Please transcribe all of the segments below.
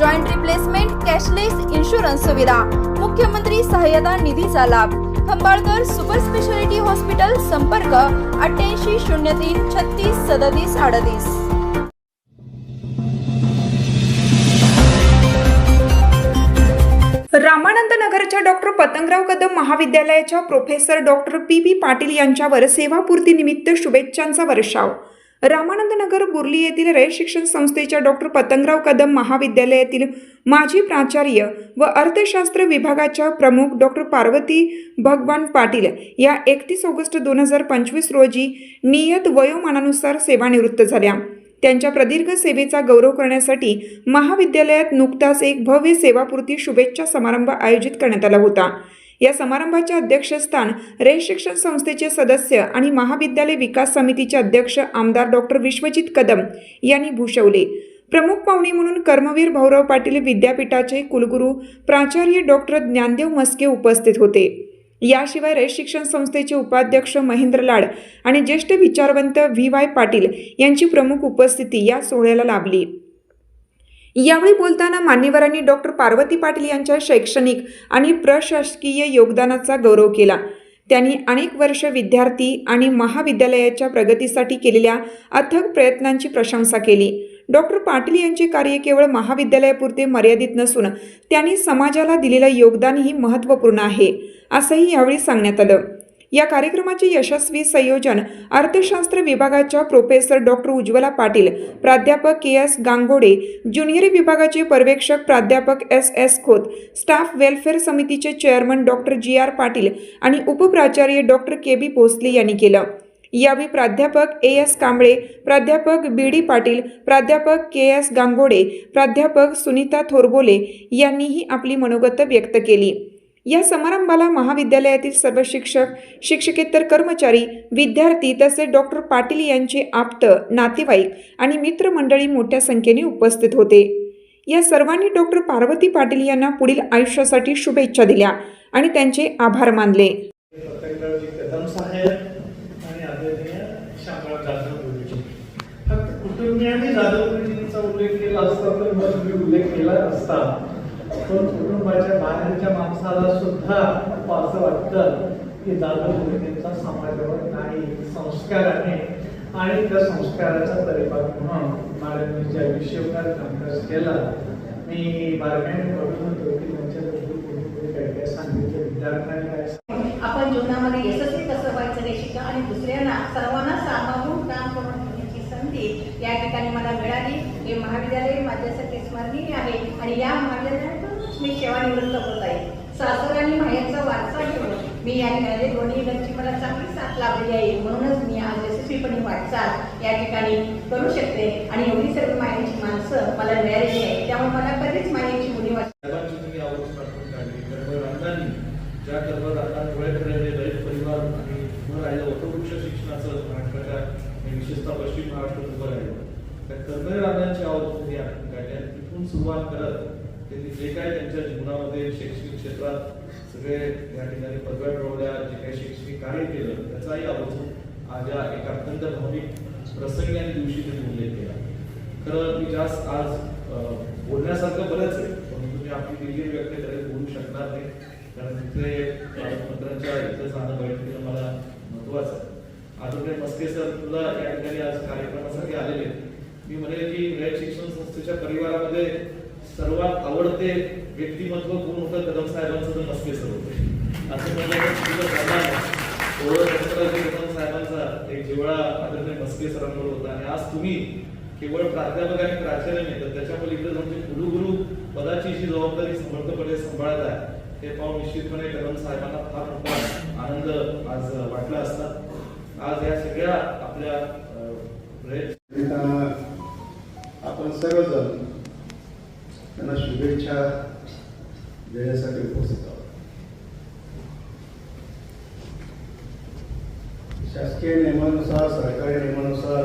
Joint replacement cashless insurance सुविधा. मुख्यमंत्री सहाय्यता निधीचा लाभ. खंबाळकर सुपर स्पेशालिटी हॉस्पिटल संपर्क अठ्ठ्याऐंशी शून्य तीन छत्तीस सदतीस अडतीस. रामानंद नगरच्या डॉक्टर पतंगराव कदम महाविद्यालयाच्या professor doctor P B Patil यांच्यावर सेवापूर्तीनिमित्त शुभेच्छांचा वर्षाव. रामानंदनगर बुर्ली येथील रयत शिक्षण संस्थेच्या डॉक्टर पतंगराव कदम महाविद्यालयातील माजी प्राचार्य व अर्थशास्त्र विभागाच्या प्रमुख डॉक्टर पार्वती भगवान पाटील या एकतीस ऑगस्ट दोन हजार पंचवीस रोजी नियत वयोमानानुसार सेवानिवृत्त झाल्या. त्यांच्या प्रदीर्घ सेवेचा गौरव करण्यासाठी महाविद्यालयात नुकताच एक भव्य सेवापूर्ती शुभेच्छा समारंभ आयोजित करण्यात आला होता. या समारंभाचे अध्यक्षस्थान रे शिक्षण संस्थेचे सदस्य आणि महाविद्यालय विकास समितीचे अध्यक्ष आमदार डॉक्टर विश्वजित कदम यांनी भूषवले. प्रमुख पाहुणे म्हणून कर्मवीर भाऊराव पाटील विद्यापीठाचे कुलगुरू प्राचार्य डॉक्टर ज्ञानदेव मस्के उपस्थित होते. याशिवाय रयत शिक्षण संस्थेचे उपाध्यक्ष महेंद्र लाड आणि ज्येष्ठ विचारवंत व्ही वाय पाटील यांची प्रमुख उपस्थिती या सोहळ्याला लाभली. यावेळी बोलताना मान्यवरांनी डॉक्टर पार्वती पाटील यांच्या शैक्षणिक आणि प्रशासकीय योगदानाचा गौरव केला. त्यांनी अनेक वर्ष विद्यार्थी आणि महाविद्यालयाच्या प्रगतीसाठी केलेल्या अथक प्रयत्नांची प्रशंसा केली. डॉक्टर पाटील यांचे कार्य केवळ महाविद्यालयापुरते मर्यादित नसून त्यांनी समाजाला दिलेलं योगदानही महत्त्वपूर्ण आहे असंही यावेळी सांगण्यात आलं. या कार्यक्रमाचे यशस्वी संयोजन अर्थशास्त्र विभागाच्या प्रोफेसर डॉक्टर उज्ज्वला पाटील प्राध्यापक के एस गांगोडे ज्युनियर विभागाचे पर्यवेक्षक प्राध्यापक S S Khot staff welfare समितीचे chairman doctor G R Patil आणि उपप्राचार्य डॉक्टर के बी भोसले यांनी केलं. यावेळी प्राध्यापक ए एस कांबळे प्राध्यापक बी डी पाटील प्राध्यापक के एस गांगोडे प्राध्यापक सुनीता थोरबोले यांनीही आपली मनोगत व्यक्त केली. या समारंभाला महाविद्यालयातील सर्व शिक्षक शिक्षकेतर कर्मचारी विद्यार्थी तसेच डॉक्टर पाटील यांचे आप्त नातेवाईक आणि मित्रमंडळी मोठ्या संख्येने उपस्थित होते. या सर्वांनी डॉक्टर पार्वती पाटील यांना पुढील आयुष्यासाठी शुभेच्छा दिल्या आणि त्यांचे आभार मानले. फक्त कुटुंबियांनी जाधव उल्लेख केला असता तर उल्लेख केला असता. पण कुटुंबाच्या बाहेरच्या माणसाला सुद्धा असं वाटतं की जाधव गुरुजींचा समाजावर नाही संस्काराने आणि त्या संस्काराचा परिपाक म्हणून महाराजांनी ज्या विषयोगात कामकाज केला. मी बारकाईने बघत होतो की त्यांच्या काय काय सांगितलं. विद्यार्थ्यांनी काय आपण जीवनामध्ये यशस्वी कसं व्हायचं हे शिका आणि दुसऱ्यांना सर्वांना सामावून काम करून घेण्याची संधी या ठिकाणी मला मिळाली. हे महाविद्यालय माझ्यासाठी स्मरणीय आहे आणि या महाविद्यालयातून मी सेवानिवृत्त होत आहे. सासर आणि माहेरचा वारसा घेऊन मी या ठिकाणी दोन्ही घरची मला चांगली साथ लाभली आहे. म्हणूनच मी आज यशस्वीपणे वाटचाल या ठिकाणी करू शकते आणि एवढी सर्व मायेची माणसं मला मिळालेली आहे त्यामुळे मला कधीच मायाची मुली वाटते ज्या दलित परिवार आणि राहिलं वटवृक्ष शिक्षणाचं महाराष्ट्राच्या विशेषतः पश्चिम महाराष्ट्रात उभं राहिलं. त्या कर्मरांगांची आवड तिथून सुरुवात करत त्यांनी जे काय त्यांच्या जीवनामध्ये शैक्षणिक क्षेत्रात सगळे या ठिकाणी पदव्या मिळवल्या जे काही शैक्षणिक कार्य केलं त्याचाही आवर्जून आज या एक अत्यंत भाविक प्रसंगी आणि दिवशी त्यांनी उल्लेख केला खरं मी जास्त आज बोलण्यासारखं बरंच आहे पण तुम्ही आपली दिलगिरी व्यक्त करायला बोलू शकणार नाही. कारण तिथे पालकमंत्र्यांच्या इथं जाणं बैठकीला मला महत्वाचं आहे. आदरणीय मस्के सर तुला या ठिकाणी आज कार्यक्रमासाठी आलेले आहेत. मी म्हणेल की शिक्षण संस्थेच्या परिवारामध्ये सर्वात आवडते व्यक्तिमत्व कोण होतं? कदम साहेबांचं तर मस्के सर होते असं म्हणलं कदम साहेबांचा एक जिव्हाळा आदरणीय मस्के सरांवर होता. आणि आज तुम्ही केवळ प्राध्यापक आणि प्राचार्य नाही तर त्याच्या पलीकडे म्हणजे कुलगुरु पदाची जी जबाबदारी समर्थपणे सांभाळत आहे हे पाहून निश्चितपणे कदम साहेबांना फार मोठा आनंद आज वाटला असता. आज या सगळ्या आपल्या त्यांना उपस्थित आहोत. शासकीय नियमानुसार सरकारी नियमानुसार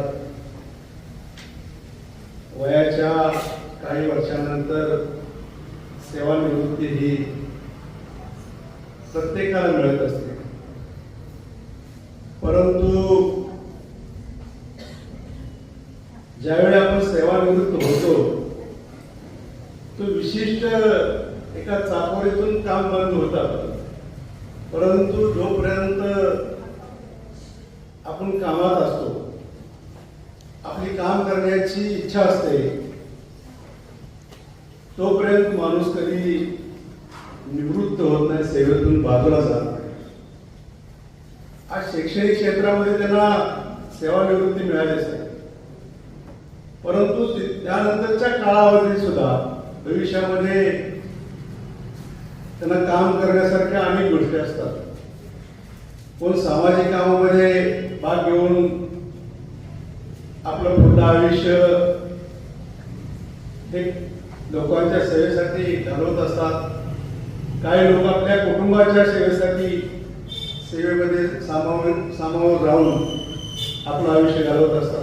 वयाच्या काही वर्षानंतर सेवानिवृत्ती ही प्रत्येकाला मिळत असते. परंतु ज्यावेळी आपण सेवानिवृत्त होतो तो विशिष्ट एका चापोरीतून काम बंद होतात परंतु जोपर्यंत आपण कामात असतो आपली काम करण्याची इच्छा असते तोपर्यंत माणूस कधी निवृत्त होत नाही सेवेतून बाजूला जात नाही. आज शैक्षणिक क्षेत्रामध्ये त्यांना सेवानिवृत्ती मिळालीच असते परंतु त्यानंतरच्या काळामध्ये सुद्धा भविष्यामध्ये त्यांना काम करण्यासारख्या अनेक गोष्टी असतात. कोण सामाजिक कामामध्ये भाग घेऊन आपलं पुढलं आयुष्य हे लोकांच्या सेवेसाठी घालवत असतात. काही लोक आपल्या कुटुंबाच्या सेवेसाठी सेवेमध्ये सामावून सामावून राहून आपलं आयुष्य घालवत असतात.